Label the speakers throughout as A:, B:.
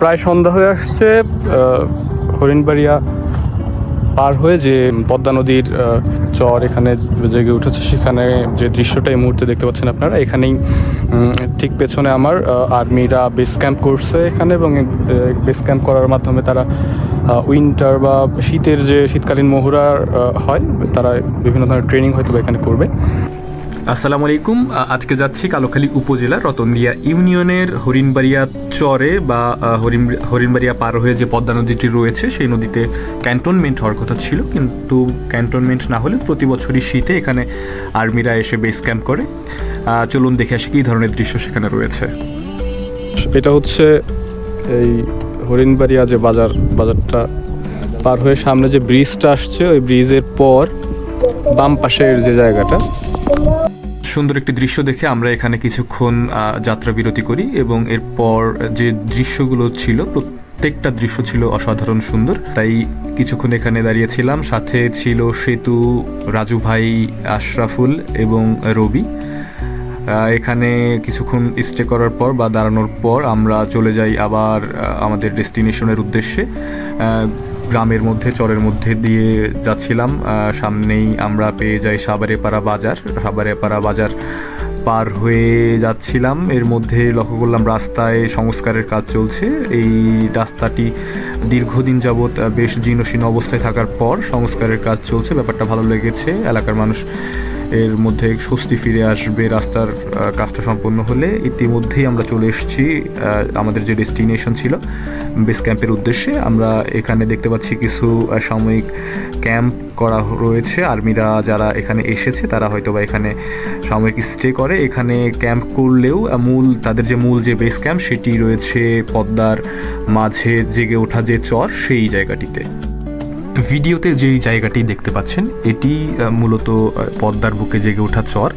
A: প্রায় সন্ধ্যা হয়ে আসছে হরিণবাড়িয়া পার হয়ে যে পদ্মা নদীর চর এখানে জেগে উঠেছে, সেখানে যে দৃশ্যটা এই মুহূর্তে দেখতে পাচ্ছেন আপনারা, এখানেই ঠিক পেছনে আমার আর্মিরা বেস ক্যাম্প করছে এখানে এবং বেস ক্যাম্প করার মাধ্যমে তারা উইন্টার বা শীতের যে শীতকালীন মহুরা হয়, তারা বিভিন্ন ধরনের ট্রেনিং হয়তো এখানে করবে। আসসালামু আলাইকুম আজকে যাচ্ছি কালোখালী উপজেলার রতনদিয়া ইউনিয়নের হরিণবাড়িয়া চরে বা হরিণ, হরিণবাড়িয়া পার হয়ে যে পদ্মা নদীটি রয়েছে, সেই নদীতে ক্যান্টনমেন্ট হওয়ার কথা ছিল। কিন্তু ক্যান্টনমেন্ট না হলে প্রতি বছরই শীতে এখানে আর্মিরা এসে বেস ক্যাম্প করে। চলুন দেখে আসি কী ধরনের দৃশ্য সেখানে রয়েছে। এটা হচ্ছে এই হরিণবাড়িয়া যে বাজার, বাজারটা পার হয়ে সামনে যে ব্রিজটা আসছে, ওই ব্রিজের পর বাম পাশের যে জায়গাটা সুন্দর একটি দৃশ্য দেখে আমরা এখানে কিছুক্ষণ যাত্রা বিরতি করি এবং এরপর যে দৃশ্যগুলো ছিল, প্রত্যেকটা দৃশ্য ছিল অসাধারণ সুন্দর। তাই কিছুক্ষণ এখানে দাঁড়িয়েছিলাম। সাথে ছিল সেতু, রাজু ভাই, আশরাফুল এবং রবি। এখানে কিছুক্ষণ স্টে করার পর বা দাঁড়ানোর পর আমরা চলে যাই আবার আমাদের ডেস্টিনেশনের উদ্দেশ্যে। গ্রামের মধ্যে, চরের মধ্যে দিয়ে যাচ্ছিলাম। সামনেই আমরা পেয়ে যাই সাবারেপাড়া বাজার। সাবারেপাড়া বাজার পার হয়ে যাচ্ছিলাম। এর মধ্যে লক্ষ্য করলাম রাস্তায় সংস্কারের কাজ চলছে। এই রাস্তাটি দীর্ঘদিন যাবৎ বেশ জীর্ণশীর্ণ অবস্থায় থাকার পর সংস্কারের কাজ চলছে। ব্যাপারটা ভালো লেগেছে। এলাকার মানুষ এর মধ্যে স্বস্তি ফিরে আসবে রাস্তার কাজটা সম্পন্ন হলে। ইতিমধ্যেই আমরা চলে এসেছি আমাদের যে ডেস্টিনেশন ছিল, বেস ক্যাম্পের উদ্দেশ্যে। আমরা এখানে দেখতে পাচ্ছি কিছু সাময়িক ক্যাম্প করা রয়েছে। আর্মিরা যারা এখানে এসেছে, তারা হয়তো বা এখানে সাময়িক স্টে করে। এখানে ক্যাম্প করলেও মূল, তাদের যে মূল যে বেস ক্যাম্প, সেটি রয়েছে পদ্মার মাঝে জেগে ওঠা যে চর, সেই জায়গাটিতে। ভিডিওতে যেই জায়গাটি দেখতে পাচ্ছেন এটি মূলত পদ্মার বুকে জেগে ওঠা চর।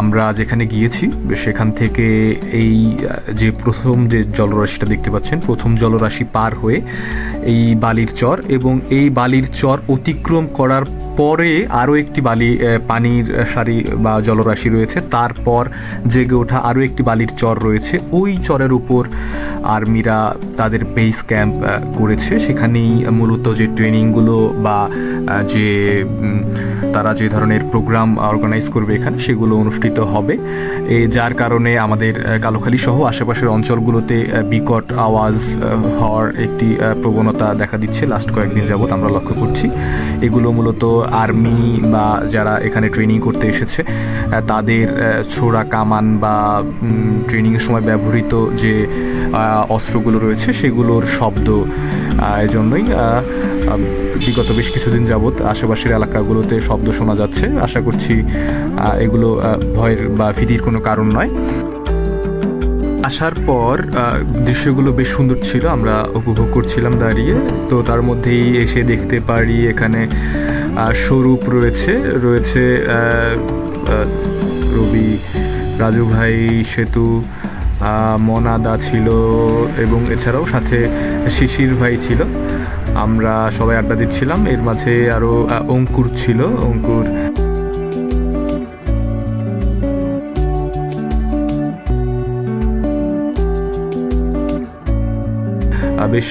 A: আমরা যেখানে গিয়েছি, সেখান থেকে এই, যে প্রথম যে জলরাশিটা দেখতে পাচ্ছেন, প্রথম জলরাশি পার হয়ে এই বালির চর এবং এই বালির চর অতিক্রম করার পরে আরও একটি বালি পানির সারি বা জলরাশি রয়েছে। তারপর জেগে ওঠা আরও একটি বালির চর রয়েছে। ওই চরের উপর আর্মিরা তাদের বেস ক্যাম্প করেছে। সেখানেই মূলত যে ট্রেনিংগুলো বা যে তারা যে ধরনের প্রোগ্রাম অর্গানাইজ করবে এখানে, সেগুলো অনুষ্ঠিত হবে। এ, যার কারণে আমাদের কালোখালী সহ আশেপাশের অঞ্চলগুলোতে বিকট আওয়াজ হওয়ার একটি প্রবণতা দেখা দিচ্ছে লাস্ট কয়েকদিন যাবৎ আমরা লক্ষ্য করছি। এগুলো মূলত আর্মি বা যারা এখানে ট্রেনিং করতে এসেছে তাদের ছোড়া কামান বা ট্রেনিংয়ের সময় ব্যবহৃত যে অস্ত্রগুলো রয়েছে, সেগুলোর শব্দ এজন্যই বিগত বেশ কিছুদিন যাবৎ আশেপাশের এলাকাগুলোতে শব্দ শোনা যাচ্ছে। আশা করছি এগুলো ভয়ের বা ভীতির কোনো কারণ নয়। আসার পর দৃশ্যগুলো বেশ সুন্দর ছিল, আমরা উপভোগ করছিলাম দাঁড়িয়ে। তো তার মধ্যেই এসে দেখতে পারি, এখানে স্বরূপ রয়েছে। রয়েছে রবি, রাজু ভাই, সেতু মনাদা ছিল এবং এছাড়াও সাথে শিশির ভাই ছিল। আমরা সবাই আড্ডা দিচ্ছিলাম। এর মাঝে আরও অঙ্কুর ছিল। অঙ্কুর বেশ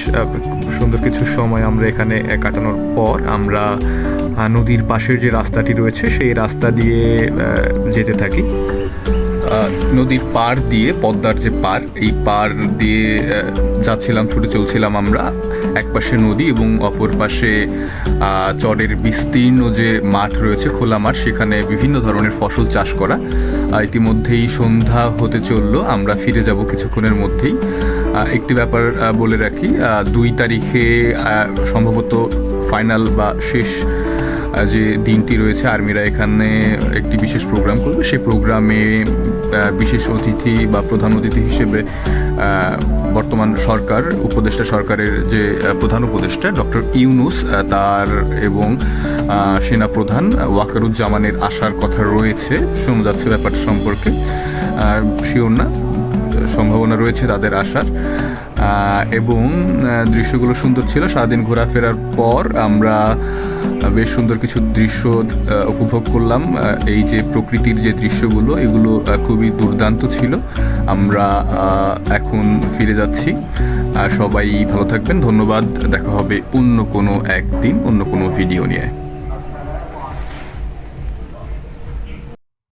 A: সুন্দর কিছু সময় আমরা এখানে কাটানোর পর আমরা নদীর পাশের যে রাস্তাটি রয়েছে, সেই রাস্তা দিয়ে যেতে থাকি। নদীর পার দিয়ে, পদ্মার যে পার এই পার দিয়ে যাচ্ছিলাম, ছুটে চলছিলাম আমরা এক পাশে নদী এবং অপর পাশে চরের বিস্তীর্ণ যে মাঠ রয়েছে, খোলা মাঠ, সেখানে বিভিন্ন ধরনের ফসল চাষ করা। ইতিমধ্যেই সন্ধ্যা হতে চলল, আমরা ফিরে যাব কিছুক্ষণের মধ্যেই। একটি ব্যাপার বলে রাখি দুই তারিখে সম্ভবত ফাইনাল বা শেষ যে দিনটি রয়েছে, আর্মিরা এখানে একটি বিশেষ প্রোগ্রাম করবে। সেই প্রোগ্রামে বিশেষ অতিথি বা প্রধান অতিথি হিসেবে বর্তমান সরকার, উপদেষ্টা সরকারের যে প্রধান উপদেষ্টা, ডক্টর ইউনুস তার এবং সেনাপ্রধান ওয়াকারুজ্জামানের আসার কথা রয়েছে। শোনা যাচ্ছে ব্যাপারটা সম্পর্কে। শিওর না, সম্ভাবনা রয়েছে তাদের আসার। এবং দৃশ্যগুলো সুন্দর ছিল। সারাদিন ঘোরাফেরার পর আমরা বেশ সুন্দর কিছু দৃশ্য উপভোগ করলাম। এই যে প্রকৃতির যে দৃশ্যগুলো, এগুলো খুবই দুর্দান্ত ছিল। আমরা এখন ফিরে যাচ্ছি। সবাই ভালো থাকবেন। ধন্যবাদ। দেখা হবে অন্য কোনো একদিন, অন্য কোনো ভিডিও নিয়ে।